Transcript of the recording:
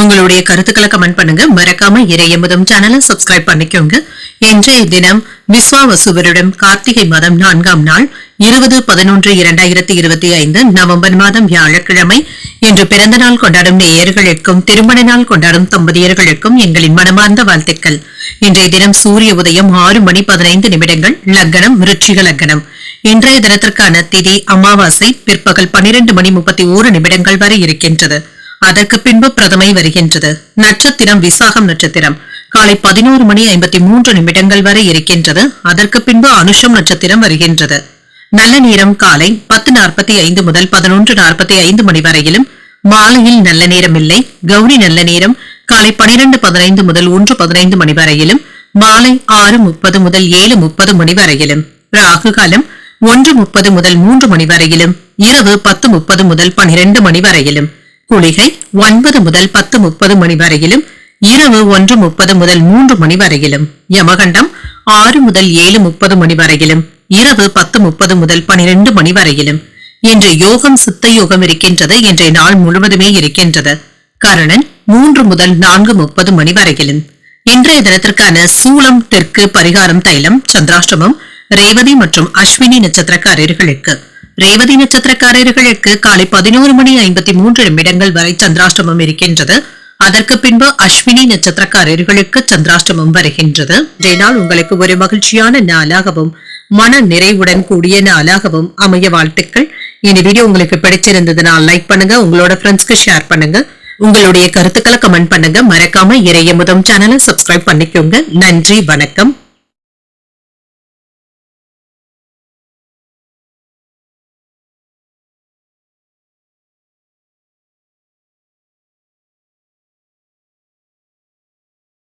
உங்களுடைய கருத்துக்களை கமெண்ட் பண்ணுங்க. மறக்காம இறையமுதும் சேனலை சப்ஸ்கிரைப் பண்ணிக்கோங்க. இன்றைய தினம் விஸ்வாவசுவரிடம் கார்த்திகை மாதம் நான்காம் நாள் இருபது பதினொன்று இரண்டாயிரத்தி இருபத்தி ஐந்து நவம்பர் மாதம் வியாழக்கிழமை. இன்று பிறந்த நாள் கொண்டாடும் நேயர்களுக்கும் திருமண நாள் கொண்டாடும் தம்பதியர்களுக்கும் எங்களின் மனமார்ந்த வாழ்த்துக்கள். இன்றைய தினம் சூரிய உதயம் ஆறு மணி பதினைந்து நிமிடங்கள் லக்னம் விருட்சிக லக்னம் இன்றைய தினத்திற்கான திதி அமாவாசை பிற்பகல் பனிரெண்டு மணி முப்பத்தி ஓரு நிமிடங்கள் வரை இருக்கின்றது. அதற்கு பின்பு பிரதமை வருகின்றது. நட்சத்திரம் விசாகம் நட்சத்திரம். காலை பதினோரு மணி ஐம்பத்தி மூன்று நிமிடங்கள் வரை இருக்கின்றது. அதற்கு பின்பு அனுஷம் நட்சத்திரம் வருகின்றது. நல்ல நேரம் காலை பத்து நாற்பத்தி ஐந்து முதல் பதினொன்று நாற்பத்தி ஐந்து மணி வரையிலும். மாலையில் நல்ல நேரம் இல்லை. கௌரி நல்ல நேரம். காலை பனிரெண்டு பதினைந்து முதல் ஒன்று பதினைந்து மணி வரையிலும். மாலை ஆறு முப்பது முதல் ஏழு முப்பது மணி வரையிலும். ராகு காலம் ஒன்று முப்பது முதல் மூன்று மணி வரையிலும். இரவு பத்து முப்பது முதல் பனிரெண்டு மணி வரையிலும். குளிகை ஒன்பது முதல் பத்து முப்பது மணி வரையிலும் இரவு ஒன்று முப்பது முதல் மூன்று மணி வரையிலும் யமகண்டம் ஆறு முதல் ஏழு முப்பது மணி வரையிலும் இரவு பத்து முப்பது முதல் பனிரெண்டு மணி வரையிலும். இன்று யோகம் சித்த யோகம் இருக்கின்றது இன்றைய நாள் முழுவதுமே இருக்கின்றது. கரணன் மூன்று முதல் நான்கு முப்பது மணி வரையிலும். இன்றைய தினத்திற்கான சூளம் தெற்கு பரிகாரம் தைலம் சந்திராஷ்டமம் ரேவதி மற்றும் அஸ்வினி நட்சத்திரக்காரர்களுக்கு. ரேவதி நட்சத்திரக்காரர்களுக்கு காலை பதினோரு மணி ஐம்பத்தி மூன்று நிமிடங்கள் வரை சந்திராஷ்டமம் இருக்கின்றது. அதற்கு பின்பு அஸ்வினி நட்சத்திரக்காரர்களுக்கு சந்திராஷ்டமம் வருகின்றது. இன்றைய நாள் உங்களுக்கு ஒரு மகிழ்ச்சியான நாளாகவும் மன நிறைவுடன் கூடிய நாளாகவும் அமைய வாழ்த்துக்கள். இந்த வீடியோ உங்களுக்கு பிடிச்சிருந்ததுனால் லைக் பண்ணுங்க உங்களோட ஃப்ரெண்ட்ஸ்க்கு ஷேர் பண்ணுங்க. உங்களுடைய கருத்துக்களை கமெண்ட் பண்ணுங்க. மறக்காம இறையமுதம் சேனலை சப்ஸ்கிரைப் பண்ணிக்கோங்க. நன்றி வணக்கம்.